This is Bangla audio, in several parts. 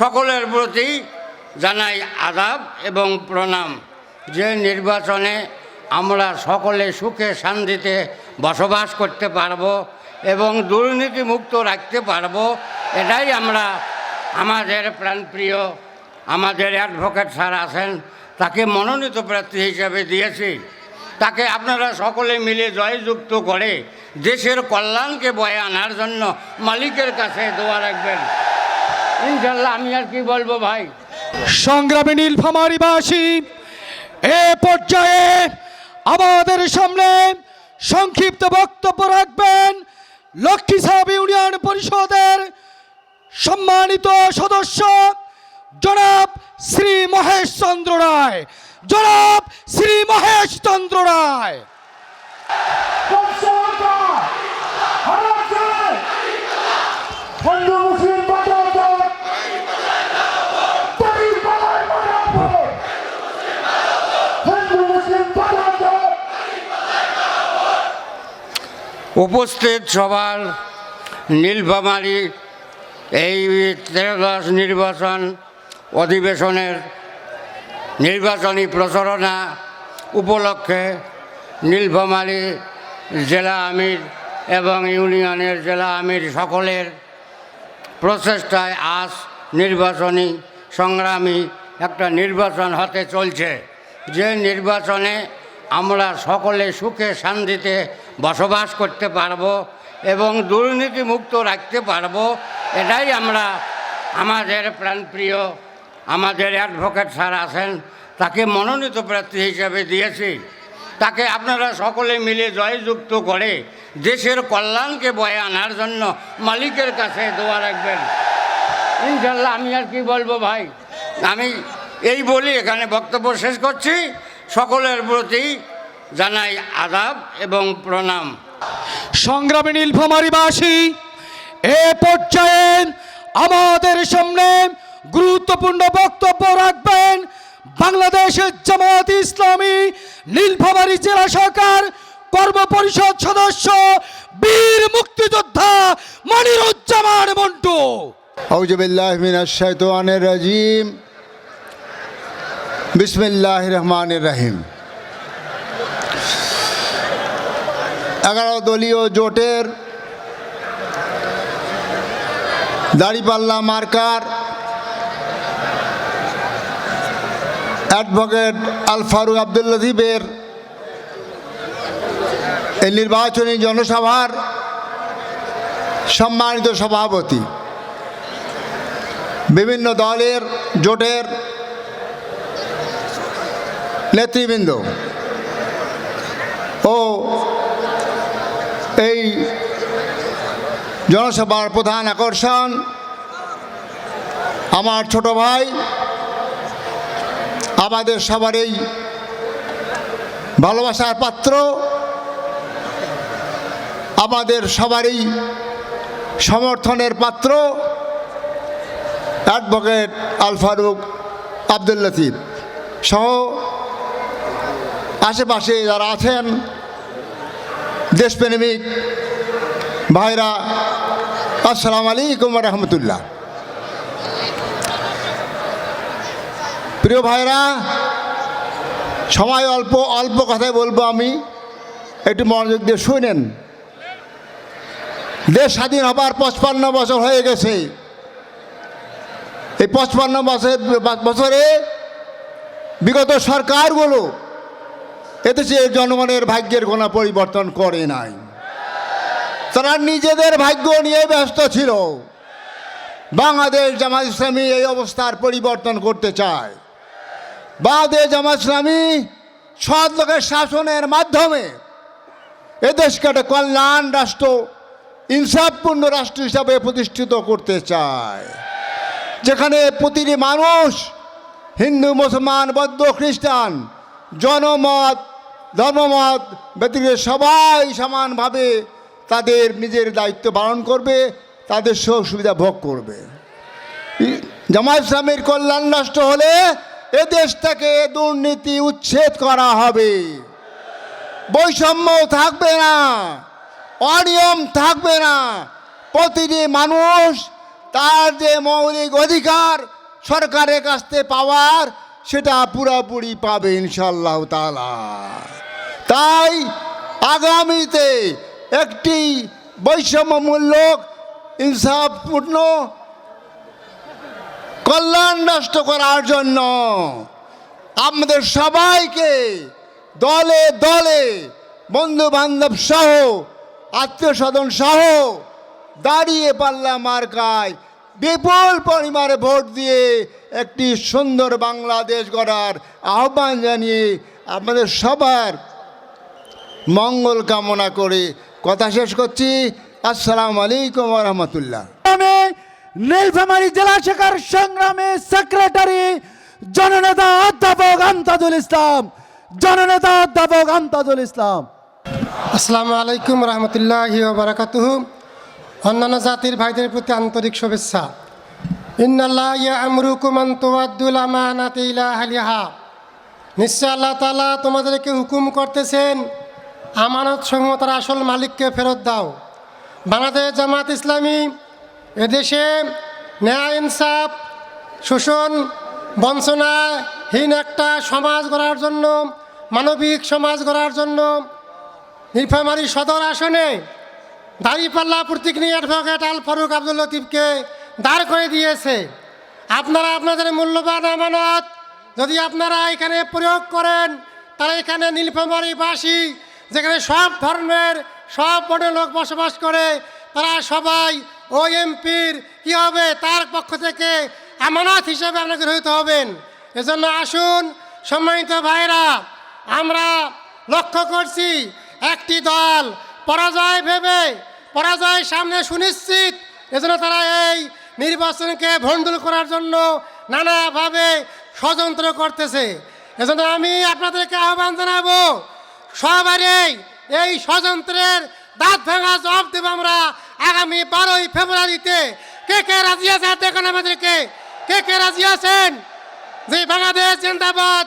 সকলের প্রতি জানাই আদাব এবং প্রণাম। যে নির্বাচনে আমরা সকলে সুখে শান্তিতে বসবাস করতে পারব এবং দুর্নীতিমুক্ত রাখতে পারব, এটাই আমরা আমাদের প্রাণপ্রিয়, আমাদের অ্যাডভোকেট স্যার আছেন, তাকে মনোনীত প্রার্থী হিসাবে দিয়েছি। তাকে আপনারা সকলে মিলে জয়যুক্ত করে দেশের কল্যাণকে বয়ে আনার জন্য মালিকের কাছে দোয়া রাখবেন। ইনশাল্লাহ আমি আর কি বলব ভাই? সংগ্রামী নীলফামারীবাসী এ পর্যায়ে আমাদের সামনে সংক্ষিপ্ত বক্তব্য রাখবেন লক্ষ্মী সাহেব ইউনিয়ন পরিষদের সম্মানিত সদস্য জনাব শ্রী মহেশ চন্দ্র রায়। জনাব শ্রী মহেশ চন্দ্র রায়। হিন্দু উপস্থিত সবার নীলফামারী এই ত্রয়োদশ নির্বাচন অধিবেশনের নির্বাচনী প্রচারণা উপলক্ষে নীলফামারী জেলা আমির এবং ইউনিয়নের জেলা আমির সকলের প্রচেষ্টায় আজ নির্বাচনী সংগ্রামী একটা নির্বাচন হতে চলছে। যে নির্বাচনে আমরা সকলে সুখে শান্তিতে বসবাস করতে পারব এবং দুর্নীতিমুক্ত রাখতে পারব। এটাই আমরা আমাদের প্রাণপ্রিয়, আমাদের অ্যাডভোকেট স্যার আছেন, তাকে মনোনীত প্রার্থী হিসাবে দিয়েছি। তাকে আপনারা সকলে মিলে জয়যুক্ত করে দেশের কল্যাণকে বয়ে আনার জন্য মালিকের কাছে দোয়া রাখবেন। ইনশাল্লাহ আমি আর কি বলব ভাই? আমি এই বলি এখানে বক্তব্য শেষ করছি। সকলের প্রতি জানাই আদাব এবং প্রণাম। সংগ্রামী নীলফামারিবাসী এ পর্যায়ে আমাদের সামনে গুরুত্বপূর্ণ বক্তব্য রাখবেন বাংলাদেশের জামাত ইসলামী নীলফামারি জেলা সরকার কর্মপরিষদ সদস্য বীর মুক্তিযোদ্ধা মনিরুজ্জামান মন্টু। আউজবিল্লাহ মিনাশ শাইতানির রাজিম। বিসমিল্লাহ রহমান রহিম এগারো দলীয় জোটের দাড়িপাল্লা মার্কার অ্যাডভোকেট আল ফারুক আব্দুল লতিফের এই নির্বাচনী জনসভার সম্মানিত সভাপতি। বিভিন্ন দলের জোটের নেতৃবৃন্দ। ও এই জনসভার প্রধান আকর্ষণ আমার ছোট ভাই, আমাদের সবারই ভালোবাসার পাত্র, আমাদের সবারই সমর্থনের পাত্র অ্যাডভোকেট আল ফারুক আব্দুল লতিফ সহ আশেপাশে যারা আছেন, দেশপ্রেমিক ভাইরা, আসসালামু আলাইকুম রহমতুল্লাহ। প্রিয় ভাইরা, সময় অল্প অল্প কথাই বলব আমি। একটু মনোযোগ দিয়ে শুনেন। দেশ স্বাধীন হবার পঁচপান্ন বছর হয়ে গেছে। এই পঁচপান্ন বছর, বছরে বিগত সরকারগুলো এদেশে জনগণের ভাগ্যের কোনো পরিবর্তন করে নাই। তারা নিজেদের ভাগ্য নিয়ে ব্যস্ত ছিল। বাংলাদেশ জামাত ইসলামী এই অবস্থার পরিবর্তন করতে চায়। বাংলাদেশ জামাত ইসলামী সৎ লোকের শাসনের মাধ্যমে এদেশকে একটা কল্যাণ রাষ্ট্র, ইনসাফপূর্ণ রাষ্ট্র হিসাবে প্রতিষ্ঠিত করতে চায়। যেখানে প্রতিটি মানুষ হিন্দু, মুসলমান, বৌদ্ধ, খ্রিস্টান, জনমত ধর্মমত ব্যক্তিগত সবাই সমানভাবে তাদের নিজের দায়িত্ব পালন করবে, তাদের সুখ সুবিধা ভোগ করবে। জামাত ইসলামের কল্যাণ নষ্ট হলে এ দেশ থেকে দুর্নীতি উচ্ছেদ করা হবে। বৈষম্য থাকবে না, অনিয়ম থাকবে না। প্রতিটি মানুষ তার যে মৌলিক অধিকার সরকারের কাছ থেকে পাওয়ার সেটা পুরোপুরি পাবে ইনশাল্লাহ তালা তাই আগামীতে একটি বৈষম্যমূলক, ইনসাফপূর্ণ, কল্যাণ নষ্ট করার জন্য আমাদের সবাইকে দলে দলে বন্ধু বান্ধব সহ, আত্মীয় স্বজন সহ দাঁড়িয়ে পাল্লা মার্কায় বিপুল পরিমাণে ভোট দিয়ে একটি সুন্দর বাংলাদেশ গড়ার আহ্বান জানিয়ে আমাদের সবার মঙ্গল কামনা করে কথা শেষ করছি। আসসালাম আলাইকুম রহমতুল্লাহ। আমি নীলফামারী জেলা শাখার সংগ্রামী সেক্রেটারি জননেতা অধ্যাপক আমতাজুল ইসলাম। জননেতা অধ্যাপক আমতাজুল ইসলাম। আসসালামু আলাইকুম রহমতুল্লাহ বারাকাতুহ। অন্যান্য জাতির ভাইদের প্রতি আন্তরিক শুভেচ্ছা। ইন্নাল্লাহ আমরুকুম আন্তুয়াদ্দুল আমানাতি ইলা আহলিহা। নিশ্চয় আল্লাহ তাআলা তোমাদেরকে হুকুম করতেছেন আমানত সমূহ তার আসল মালিককে ফেরত দাও। বাংলাদেশ জামাত ইসলামী এদেশে ন্যায় ইনসাফ, শোষণ, বঞ্চনাহীন একটা সমাজ গড়ার জন্য, মানবিক সমাজ গড়ার জন্য নীলফামারী সদর আসনে দাঁড়িপাল্লা প্রতীক নিয়ে অ্যাডভোকেট আল ফারুক আব্দুল লতিফকে দাঁড় করে দিয়েছে। আপনারা আপনাদের মূল্যবান আমানত যদি আপনারা এখানে প্রয়োগ করেন তারা এখানে নীলফামারীবাসী যেখানে সব ধর্মের, সব বর্ণের লোক বসবাস করে, তারা সবাই ও এমপির কী হবে, তার পক্ষ থেকে আমানত হিসেবে আপনাকে গৃহীত হবেন। এজন্য আসুন, সম্মানিত ভাইরা আমরা লক্ষ্য করছি একটি দল পরাজয় ভেবে পরাজয় সামনে সুনিশ্চিত। এজন্য তারা এই নির্বাচনকে ভণ্ডুল করার জন্য নানাভাবে ষড়যন্ত্র করতেছে। এজন্য আমি আপনাদেরকে আহ্বান জানাব সবারই এই ষড়যন্ত্রের দাঁত ভাঙা জবাব দেবো আমরা আগামী বারোই ফেব্রুয়ারিতে। কে কে রাজি আছে দেখেন আমাদেরকে। কে কে রাজি আছেন? যে বাংলাদেশ জিন্দাবাদ,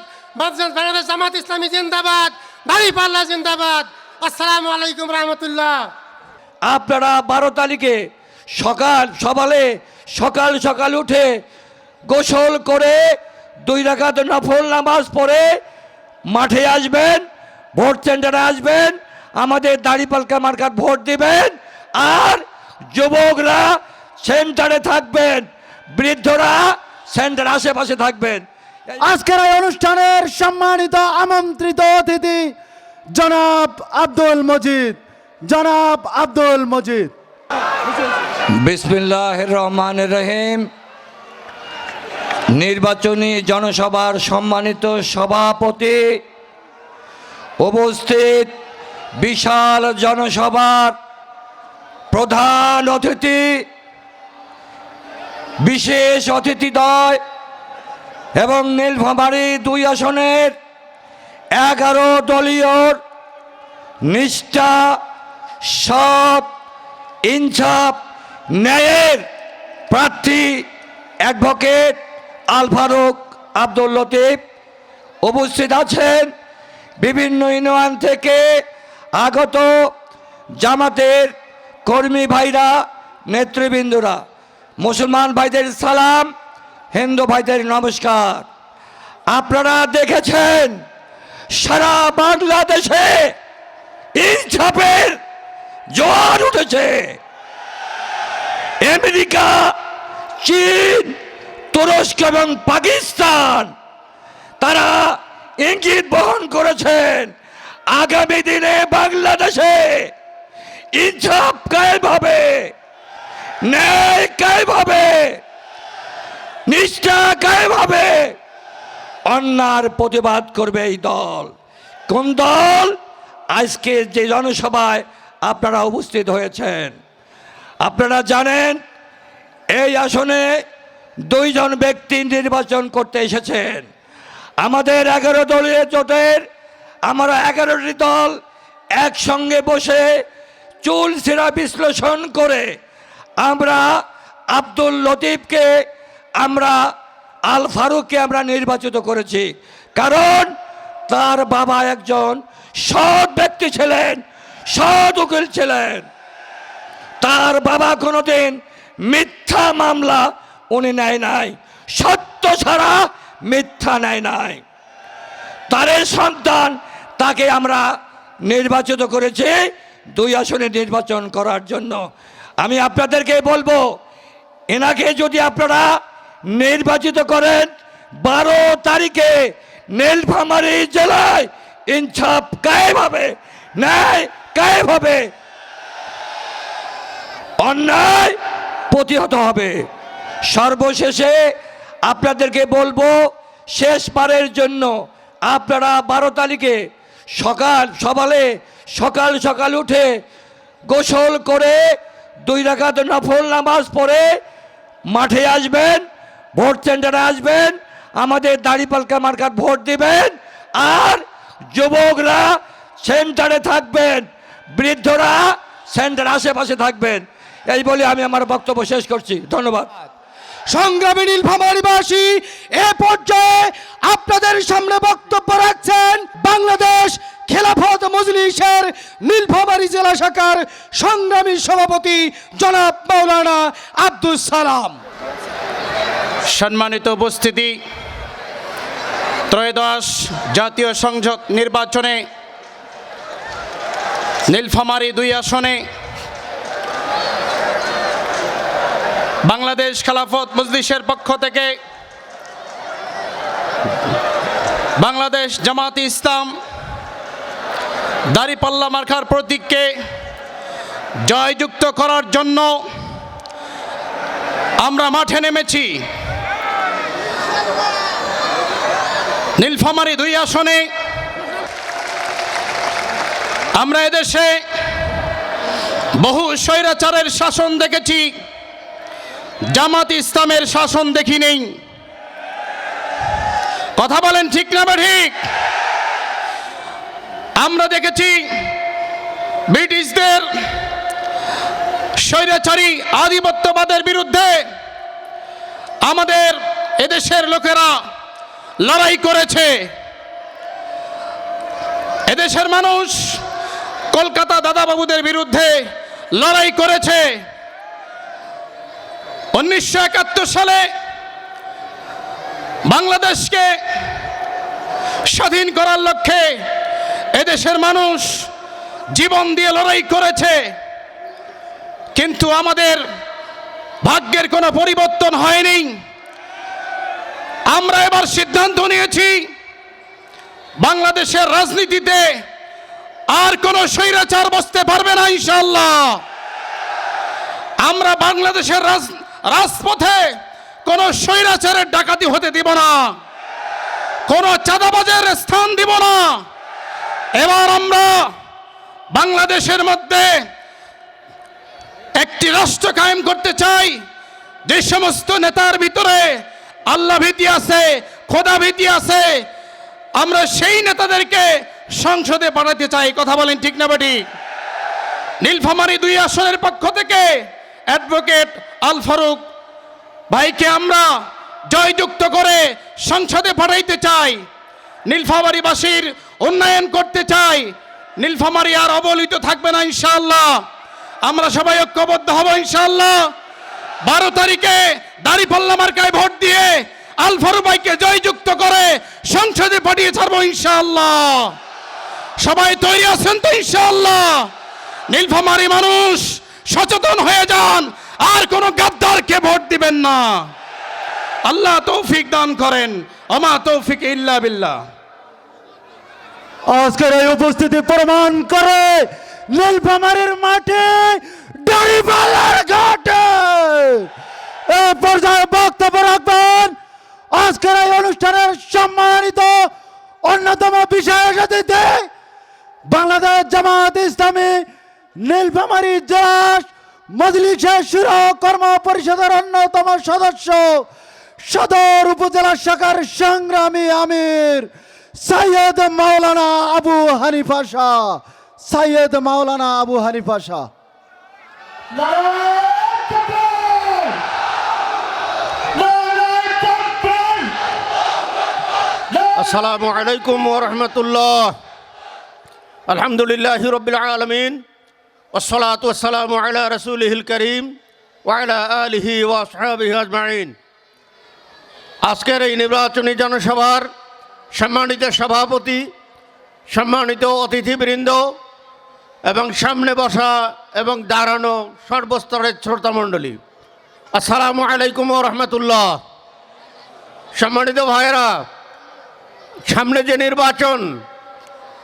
বাংলাদেশ জামাত ইসলামী জিন্দাবাদ দাঁড়িপাল্লা জিন্দাবাদ। আসসালামু আলাইকুম রহমতুল্লাহ। আপনারা বারো তারিখে সকাল সকালে, সকাল সকাল উঠে গোসল করে দুই রাখাত নফল নামাজ পড়ে মাঠে আসবেন, ভোট সেন্টারে আসবেন, আমাদের দাড়ি দাড়িপালকা মার্কার ভোট দিবেন, আর যুবকরা সেন্টারে থাকবেন, বৃদ্ধরা সেন্টার আশেপাশে থাকবেন। আজকের এই অনুষ্ঠানের সম্মানিত আমন্ত্রিত অতিথি জনাব আব্দুল মজিদ। জনাব আব্দুল মজিদ। বিসমিল্লাহ রহমান রহিম। নির্বাচনী জনসভার সম্মানিত সভাপতি উপস্থিত বিশাল জনসভার প্রধান অতিথি, বিশেষ অতিথিদ্বয় এবং নীলফামারী দুই আসনের এগারো দলীয় নিষ্ঠা সৎ ইনসাফ, ন্যায়ের প্রার্থী অ্যাডভোকেট আল ফারুক আব্দুল লতিফ উপস্থিত আছেন বিভিন্ন ইউনিয়ন থেকে আগত জামাতের কর্মী ভাইরা, নেতৃবৃন্দরা। মুসলমান ভাইদের সালাম, হিন্দু ভাইদের নমস্কার। আপনারা দেখেছেন, সারা বাংলাদেশে ইনসাফের জোয়ার উঠেছে। আমেরিকা, চীন, তুরস্ক এবং পাকিস্তান, তারা ইঙ্গিত বহন করেছেন, আগামী দিনে বাংলাদেশে ইনসাফ কায়েম হবে, ন্যায় কায়েম হবে, নিষ্ঠা কায়েম হবে। অন্যার প্রতিবাদ করবে এই দল। কোন দল? আজকে যে জনসভায় আপনারা উপস্থিত হয়েছেন। আপনারা জানেন, এই আসনে দুইজন ব্যক্তি নির্বাচন করতে এসেছেন। আমাদের এগারো দলীয় জোটের আমরা এগারোটি দল একসঙ্গে বসে চুল সিরা বিশ্লেষণ করে আমরা আব্দুল লতিফকে, আমরা আল ফারুককে আমরা নির্বাচিত করেছি। কারণ তার বাবা একজন সৎ ব্যক্তি ছিলেন সৎ উকিল ছিলেন। তার বাবা কোনোদিন মিথ্যা মামলা উনি নেয় নাই। সত্য ছাড়া মিথ্যা নেয় নাই। তারের সন্তান তাকে আমরা নির্বাচিত করেছি দুই আসনে নির্বাচন করার জন্য। আমি আপনাদেরকে বলব, এনাকে যদি আপনারা নির্বাচিত করেন, বারো তারিখে নীলফামারী জেলায় ইনসাফ কায়েম হবে। ন্যায় কায়েম হবে। অন্যায় প্রতিহত হবে। সর্বশেষে আপনাদেরকে বলব, শেষবারের জন্য আপনারা বারো তারিখে সকাল সকালে, সকাল সকাল উঠে গোসল করে দুই রাখাত নফল নামাজ পড়ে মাঠে আসবেন, ভোট সেন্টারে আসবেন, আমাদের দাড়িপালকা মার্কার ভোট দিবেন, আর যুবকরা সেন্টারে থাকবেন। বৃদ্ধরা সেন্টার আশেপাশে থাকবেন। এই বলে আমি আমার বক্তব্য শেষ করছি। ধন্যবাদ। সংগ্রামী নীলফামারীবাসী এ পর্যায়ে আপনাদের সামনে বক্তব্য রাখছেন বাংলাদেশ খেলাফত মজলিসের নীলফামারী জেলা শাখার সংগ্রামী সভাপতি জনাব মাওলানা আব্দুল সালাম। সম্মানিত উপস্থিতি ত্রয়োদশ জাতীয় সংসদ নির্বাচনে নীলফামারী দুই আসনে। বাংলাদেশ খেলাফত মজলিসের পক্ষ থেকে বাংলাদেশ জামাত ইসলাম দাড়িপাল্লা মার্কার প্রতীককে জয়যুক্ত করার জন্য আমরা মাঠে নেমেছি। নীলফামারী দুই আসনে আমরা এদেশে বহু স্বৈরাচারের শাসন দেখেছি, জামাত ইসলামের শাসন দেখি নেই কথা বলেন ঠিক না বা ঠিক? আমরা দেখেছি ব্রিটিশদের স্বৈরাচারী আধিপত্যবাদের বিরুদ্ধে আমাদের এদেশের লোকেরা লড়াই করেছে। এদেশের মানুষ কলকাতা দাদাবাবুদের বিরুদ্ধে লড়াই করেছে। উনিশশো একাত্তর সালে বাংলাদেশকে স্বাধীন করার লক্ষ্যে এদেশের মানুষ জীবন দিয়ে লড়াই করেছে। কিন্তু আমাদের ভাগ্যের কোনো পরিবর্তন হয়নি। আমরা এবার সিদ্ধান্ত নিয়েছি, বাংলাদেশের রাজনীতিতে আর কোন স্বৈরাচার বসতে পারবে না ইনশাল্লাহ আমরা বাংলাদেশের রাজ, রাজপথে কোন স্বৈরাচারের ডাকাতি হতে দিব না। কোনো চাঁদাবাজের স্থান দিব না। এবার আমরা বাংলাদেশের মধ্যে একটি রাষ্ট্র কায়েম করতে চাই। যে সমস্ত নেতার ভিতরে আল্লাহ ভীতি আছে, খোদা ভীতি আছে, আমরা সেই নেতাদেরকে সংসদে পাঠাতে চাই কথা বলেন ঠিক না বেটি? নীলফামারী দুই আসনের পক্ষ থেকে অ্যাডভোকেট আল ফারুক ভাইকে আমরা জয়যুক্ত করে সংসদে পাঠাইতে চাই। নীলফামারীবাসীর উন্নয়ন করতে চাই। নীলফামারী আর অবহেলিত থাকবে না ইনশাআল্লাহ। আমরা সবাই ঐক্যবদ্ধ হব ইনশাআল্লাহ। বারো তারিখে দাড়িপাল্লা মার্কায় ভোট দিয়ে আল ফারুক ভাইকে জয়যুক্ত করে সংসদে পাঠিয়ে ছাড়বো ইনশাআল্লাহ। সবাই তৈরি আছেন তো ইনশাআল্লাহ। নীলফামারী মানুষ, সচেতন হয়ে যান, আর কোন গাদ্দারকে ভোট দিবেন না। আল্লাহ তৌফিক দান করেন, আমা তৌফিক ইল্লা বিল্লাহ। আজকের এই উপস্থিতি প্রমাণ করে নীলফামারীর মাঠে দাড়িপাল্লার ঘাটে। এই পর্যায়ে বক্তব্য রাখবেন, আজকের এই অনুষ্ঠানের সম্মানিত অন্যতম বিশেষ অতিথি বাংলাদেশ জামাত ইসলামী নীলফামারী জেলা মজলিসের সুর কর্ম পরিষদের অন্যতম সদস্য সদর উপজেলা শাখার সংগ্রামী আমির সৈয়দ মাওলানা আবু হানিফা শাহ সৈয়দ মাওলানা আবু হানিফা শাহ! আসসালামু আলাইকুম ওরহমতুল্লাহ আলহামদুলিল্লাহ রবিল আলমিন ওসলাত ওসালাম আলা রসুলহিল করিম ওয়াইলা আলিহি ওয়াসহাবিহি আজমাইন। আজকের এই নির্বাচনী জনসভার সম্মানিত সভাপতি, সম্মানিত অতিথিবৃন্দ এবং সামনে বসা এবং দাঁড়ানো সর্বস্তরের শ্রোতামণ্ডলী, আসসালামু আলাইকুম রহমতুল্লাহ। সম্মানিত ভাইয়েরা, সামনে যে নির্বাচন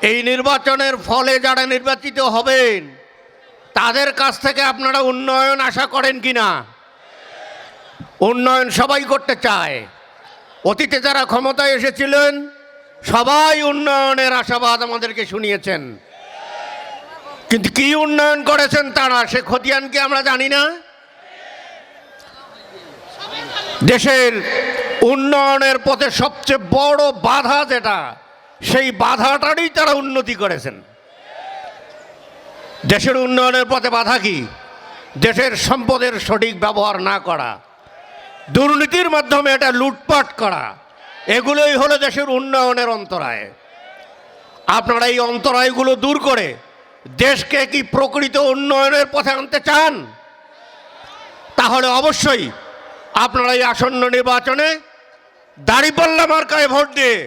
এই নির্বাচনের ফলে যারা নির্বাচিত হবেন, তাদের কাছ থেকে আপনারা উন্নয়ন আশা করেন কি না উন্নয়ন সবাই করতে চায়। অতীতে যারা ক্ষমতায় এসেছিলেন, সবাই উন্নয়নের আশাবাদ আমাদেরকে শুনিয়েছেন। কিন্তু কি উন্নয়ন করেছেন তারা, সে খতিয়ান কি আমরা জানি না। দেশের উন্নয়নের পথে সবচেয়ে বড় বাধা যেটা সেই বাধাটারই তারা উন্নতি করেছেন। দেশের উন্নয়নের পথে বাধা কি? দেশের সম্পদের সঠিক ব্যবহার না করা, দুর্নীতির মাধ্যমে এটা লুটপাট করা, এগুলোই হলো দেশের উন্নয়নের অন্তরায়। আপনারা এই অন্তরায়গুলো দূর করে দেশকে কি প্রকৃত উন্নয়নের পথে আনতে চান? তাহলে অবশ্যই আপনারা এই আসন্ন নির্বাচনে দাড়িপাল্লা মার্কায় ভোট দিয়ে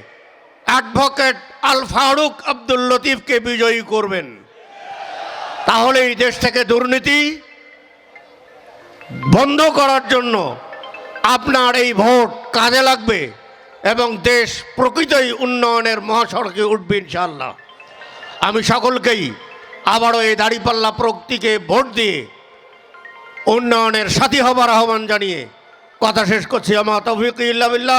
অ্যাডভোকেট আল ফারুক আব্দুল লতিফকে বিজয়ী করবেন। তাহলে এই দেশ থেকে দুর্নীতি বন্ধ করার জন্য আপনার এই ভোট কাজে লাগবে এবং দেশ প্রকৃতই উন্নয়নের মহাসড়কে উঠবে ইনশাল্লাহ আমি সকলকেই আবারও এই দাড়িপাল্লা প্রকৃতিকে ভোট দিয়ে উন্নয়নের সাথী হবার আহ্বান জানিয়ে কথা শেষ করছি। আমার তফিক ইল্লা